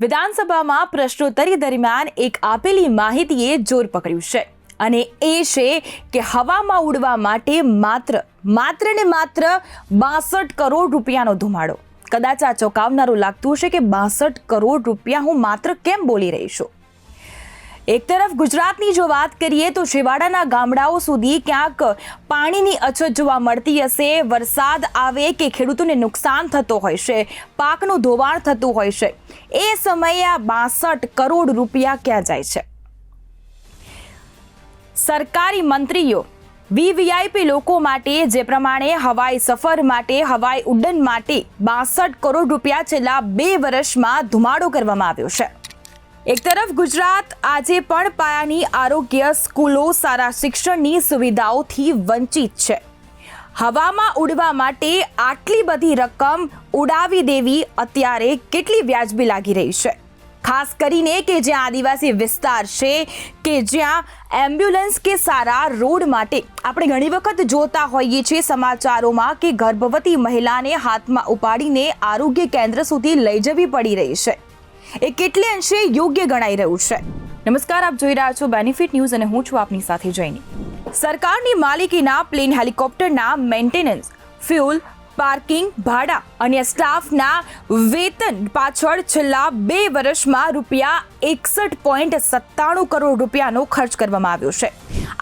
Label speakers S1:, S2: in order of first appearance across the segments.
S1: વિધાનસભામાં પ્રશ્નોત્તરી દરમિયાન એક આપેલી માહિતીએ જોર પકડ્યું છે. અને એ છે કે હવામાં ઉડવા માટે માત્ર માત્ર ને માત્ર બાસઠ કરોડ રૂપિયાનો ધુમાડો. કદાચ આ ચોંકાવનારું લાગતું હશે કે બાસઠ કરોડ રૂપિયા હું માત્ર કેમ બોલી રહી છું? એક તરફ ગુજરાતની જો વાત કરીએ તો છેવાડાના ગામડાઓ સુધી ક્યાંક પાણીની અછત જોવા મળતી હશે, વરસાદ આવે કે ખેડૂતોને નુકસાન થતો હોય છે, પાકનું ધોવાણ થતું હોય છે, એ સમયે આ બાસઠ કરોડ રૂપિયા ક્યાં જાય છે? સરકારી મંત્રીઓ, વીવીઆઈપી લોકો માટે જે પ્રમાણે હવાઈ સફર માટે, હવાઈ ઉડ્ડયન માટે બાસઠ કરોડ રૂપિયા છેલ્લા બે વર્ષમાં ધુમાડો કરવામાં આવ્યો છે. એક તરફ ગુજરાત આજે પણ પાયાની આરોગ્ય સ્કૂલો સારા શિક્ષણની સુવિધાઓથી વંચિત છે. હવામાં ઉડવા માટે આટલી બધી રકમ ઉડાવી દેવી અત્યારે કેટલી વ્યાજબી લાગી રહી છે. ખાસ કરીને કે જ્યાં આદિવાસી વિસ્તાર છે કે જ્યાં એમ્બ્યુલન્સ કે સારા રોડ માટે આપણે ઘણી વખત જોતા હોઈએ છીએ સમાચારોમાં કે ગર્ભવતી મહિલાને હાથમાં ઉપાડીને આરોગ્ય કેન્દ્ર સુધી લઈ જવી પડી રહી છે. એ કેટલે અંશે યોગ્ય ગણાઈ રહ્યું છે. નમસ્કાર, આપ જોઈ રહ્યા છો બેનિફિટ ન્યૂઝ અને હું છું આપની સાથે જઈને સરકારની માલિકીના પ્લેન હેલિકોપ્ટરના મેન્ટેનન્સ, ફ્યુલ, પાર્કિંગ, ભાડા અને સ્ટાફના વેતન પાછળ છેલ્લા બે વર્ષમાં રૂપિયા એકસઠ પોઈન્ટ સત્તાણું કરોડ રૂપિયાનો ખર્ચ કરવામાં આવ્યો છે.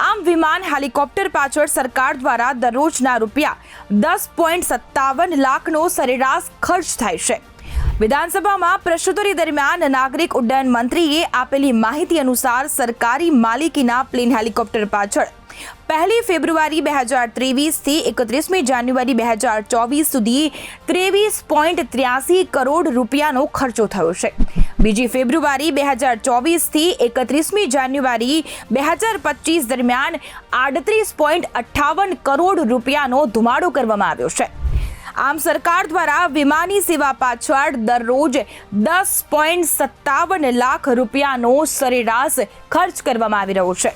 S1: આમ વિમાન હેલિકોપ્ટર પાછળ સરકાર દ્વારા દરરોજના રૂપિયા દસ પોઈન્ટ સત્તાવન લાખનો સરેરાશ ખર્ચ થાય છે. વિધાનસભામાં પ્રશ્નોત્તરી દરમિયાન નાગરિક ઉડ્ડયન મંત્રીએ આપેલી માહિતી અનુસાર સરકારી માલિકીના પ્લેન હેલિકોપ્ટર પાછળ પહેલી ફેબ્રુઆરી બે હજાર ત્રેવીસથી એકત્રીસમી જાન્યુઆરી બે હજાર ચોવીસ સુધી ત્રેવીસ પોઈન્ટ ત્ર્યાસી કરોડ રૂપિયાનો ખર્ચો થયો છે. બીજી ફેબ્રુઆરી બે હજાર ચોવીસથી એકત્રીસમી જાન્યુઆરી બે હજાર પચીસ દરમિયાન આડત્રીસ પોઈન્ટ અઠ્ઠાવન કરોડ રૂપિયાનો ધુમાડો કરવામાં આવ્યો છે. આમ સરકાર દ્વારા વિમાની સેવા પાછળ દરરોજ દસ પોઈન્ટ સત્તાવન લાખ રૂપિયાનો સરેરાશ ખર્ચ કરવામાં આવી રહ્યો છે.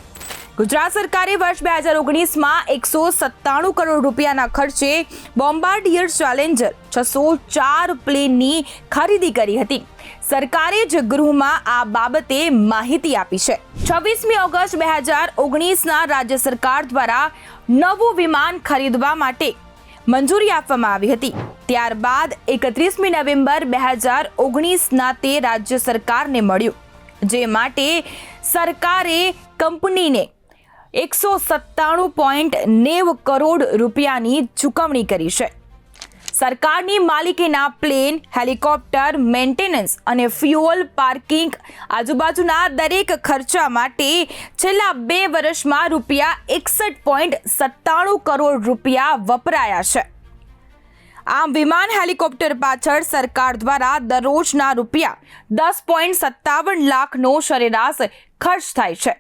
S1: ગુજરાત સરકારે વર્ષ બે હજાર ઓગણીસમાં એકસો સત્તાણું કરોડ રૂપિયાના ખર્ચે બોમ્બાર્ડિયર ચેલેન્જર છસો ચાર પ્લેનની ખરીદી કરી હતી. સરકારે જ ગૃહમાં આ બાબતે માહિતી આપી છે. છવ્વીસમી ઓગસ્ટ બે હજાર ઓગણીસના રાજ્ય સરકાર દ્વારા નવું વિમાન ખરીદવા માટે મંજૂરી આપવામાં આવી હતી. ત્યારબાદ એકત્રીસમી નવેમ્બર બે હજાર ઓગણીસના તે રાજ્ય સરકારને મળ્યું, જે માટે સરકારે કંપનીને એકસો સત્તાણું પોઈન્ટ નેવ કરોડ રૂપિયાની ચૂકવણી કરી છે. સરકારની માલિકીના પ્લેન, હેલિકોપ્ટર, મેન્ટેનન્સ અને ફ્યુઅલ પાર્કિંગ આજુબાજુના દરેક ખર્ચા માટે છેલ્લા બે વર્ષમાં રૂપિયા એકસઠ પોઈન્ટ સત્તાણું કરોડ રૂપિયા વપરાયા છે. આમ વિમાન હેલિકોપ્ટર પાછળ સરકાર દ્વારા દરરોજના રૂપિયા દસ પોઈન્ટ સત્તાવન લાખનો સરેરાશ ખર્ચ થાય છે.